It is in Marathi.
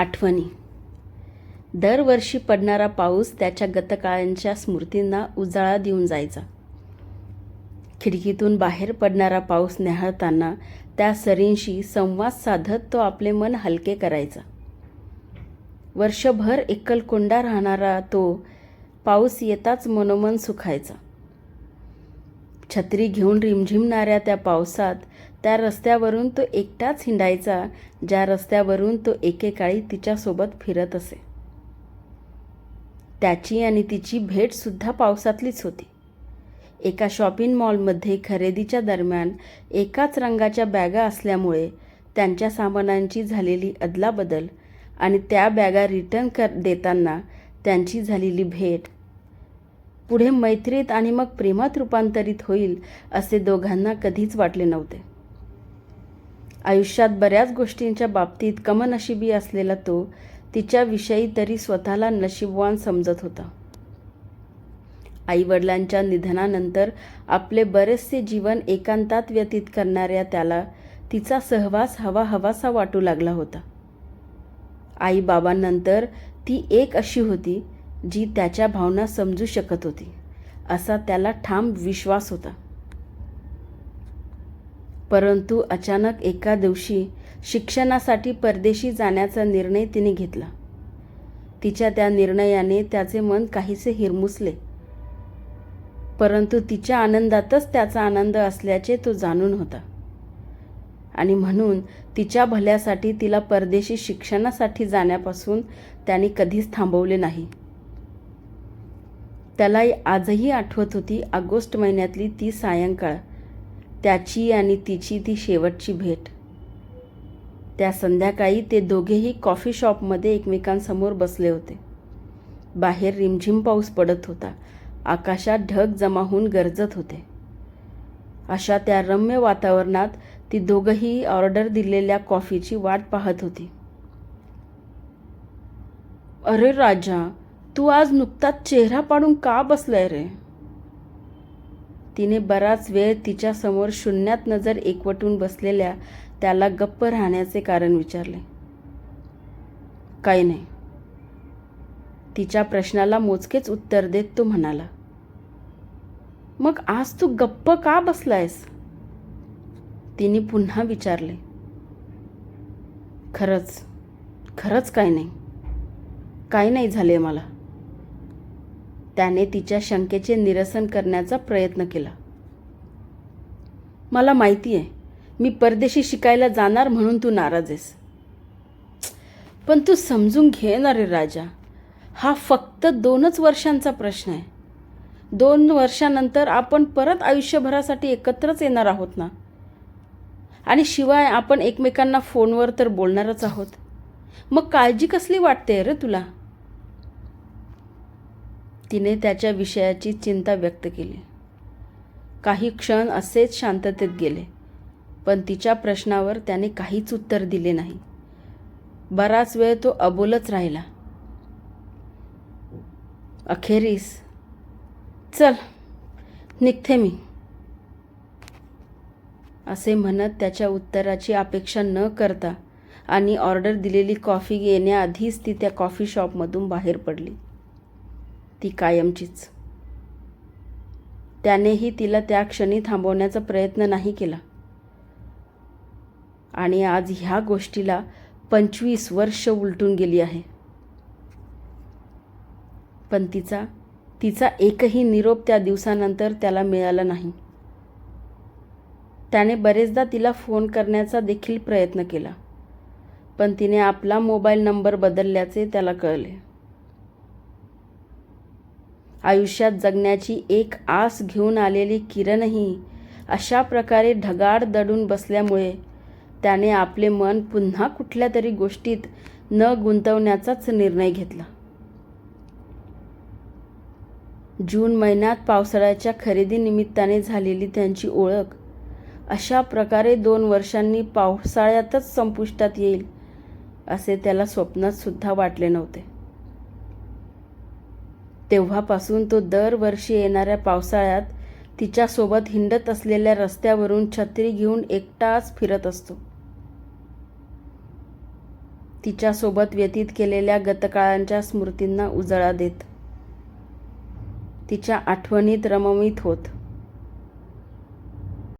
आठवणी. दरवर्षी पडणारा पाऊस त्याच्या गतकाळांच्या स्मृतींना उजाळा देऊन जायचा. खिडकीतून बाहेर पडणारा पाऊस न्याहाळताना त्या सरींशी संवाद साधत तो आपले मन हलके करायचा. वर्षभर एकलकोंडा राहणारा तो पाऊस येताच मनोमन सुखायचा. छत्री घेऊन रिमझिमणाऱ्या त्या पावसात त्या रस्त्यावरून तो एकटाच हिंडायचा ज्या रस्त्यावरून तो एकेकाळी तिच्यासोबत फिरत असे. त्याची आणि तिची भेटसुद्धा पावसातलीच होती. एका शॉपिंग मॉलमध्ये खरेदीच्या दरम्यान एकाच रंगाच्या बॅगा असल्यामुळे त्यांच्या सामानांची झालेली अदलाबदल आणि त्या बॅगा रिटर्न कर देताना त्यांची झालेली भेट पुढे मैत्रीत आणि मग प्रेमात रूपांतरित होईल असे दोघांना कधीच वाटले नव्हते. आयुष्यात बऱ्याच गोष्टींच्या बाबतीत कमनशिबी असलेला तो तिच्याविषयी तरी स्वतःला नशीबवान समजत होता. आईवडिलांच्या निधनानंतर आपले बरेचसे जीवन एकांतात व्यतीत करणाऱ्या त्याला तिचा सहवास हवा हवासा वाटू लागला होता. आईबाबांनंतर ती एक अशी होती जी त्याच्या भावना समजू शकत होती असा त्याला ठाम विश्वास होता. परंतु अचानक एका दिवशी शिक्षणासाठी परदेशी जाण्याचा निर्णय तिने घेतला. तिच्या त्या निर्णयाने त्याचे मन काहीसे हिरमुसले. परंतु तिच्या आनंदातच त्याचा आनंद असल्याचे तो जाणून होता. आणि म्हणून तिच्या भल्यासाठी तिला परदेशी शिक्षणासाठी जाण्यापासून त्याने कधीच थांबवले नाही. त्याला आजही आठवत होती ऑगस्ट महिन्यातली ती सायंकाळ. त्याची आणि तिची ती शेवटची भेट. त्या संध्याकाळी ते दोघेही कॉफी शॉपमध्ये एकमेकांसमोर बसले होते. बाहेर रिमझिम पाऊस पडत होता. आकाशात ढग जमा होऊन गरजत होते. अशा त्या रम्य वातावरणात ती दोघंही ऑर्डर दिलेल्या कॉफीची वाट पाहत होती. अरे राजा तू आज नुकताच चेहरा पाडून का बसलाय रे? तिने बराच वेळ तिच्यासमोर शून्यात नजर एकवटून बसलेल्या त्याला गप्प राहण्याचे कारण विचारले. काही नाही. तिच्या प्रश्नाला मोजकेच उत्तर देत तो म्हणाला मग आज तू गप्प का बसलायस? तिने पुन्हा विचारले खरंच खरंच काय नाही. काय नाही झाले मला. त्याने तिच्या शंकेचे निरसन करण्याचा प्रयत्न केला. मला माहिती आहे मी परदेशी शिकायला जाणार म्हणून तू नाराज आहेस. पण तू समजून घे ना रे राजा. हा फक्त दोनच वर्षांचा प्रश्न आहे. दोन वर्षानंतर आपण परत आयुष्यभरासाठी एकत्रच येणार आहोत ना? आणि शिवाय आपण एकमेकांना फोनवर तर बोलणारच आहोत. मग काळजी कसली वाटते रे तुला? तिने त्याच्या विषयाची चिंता व्यक्त केली. काही क्षण असेच शांततेत गेले पण तिच्या प्रश्नावर त्याने काहीच उत्तर दिले नाही. बराच वेळ तो अबोलच राहिला. अखेरीस चल निघते मी. असे म्हणत त्याच्या उत्तराची अपेक्षा न करता आणि ऑर्डर दिलेली कॉफी येण्याआधीच ती त्या कॉफी शॉपमधून बाहेर पडली. ती कायमचीच. त्यानेही तिला त्या क्षणी थांबवण्याचा प्रयत्न नाही केला. आणि आज ह्या गोष्टीला पंचवीस वर्ष उलटून गेली आहे. पण तिचा तिचा एकही निरोप त्या दिवसानंतर त्याला मिळाला नाही. त्याने बरेचदा तिला फोन करण्याचा देखील प्रयत्न केला. पण तिने आपला मोबाईल नंबर बदलल्याचे त्याला कळले. आयुष्यात जगण्याची एक आस घेऊन आलेली किरणही अशा प्रकारे ढगाड दडून बसल्यामुळे त्याने आपले मन पुन्हा कुठल्या तरी गोष्टीत न गुंतवण्याचाच निर्णय घेतला. जून महिन्यात पावसाळ्याच्या खरेदीनिमित्ताने झालेली त्यांची ओळख अशा प्रकारे दोन वर्षांनी पावसाळ्यातच संपुष्टात येईल असे त्याला स्वप्नात सुद्धा वाटले नव्हते. तेव्हापासून तो दरवर्षी येणाऱ्या पावसाळ्यात तिच्यासोबत हिंडत असलेल्या रस्त्यावरून छत्री घेऊन एकटाच फिरत असतो. तिच्यासोबत व्यतीत केलेल्या गतकाळांच्या स्मृतींना उजळा देत. तिच्या आठवणीत रममाण होत.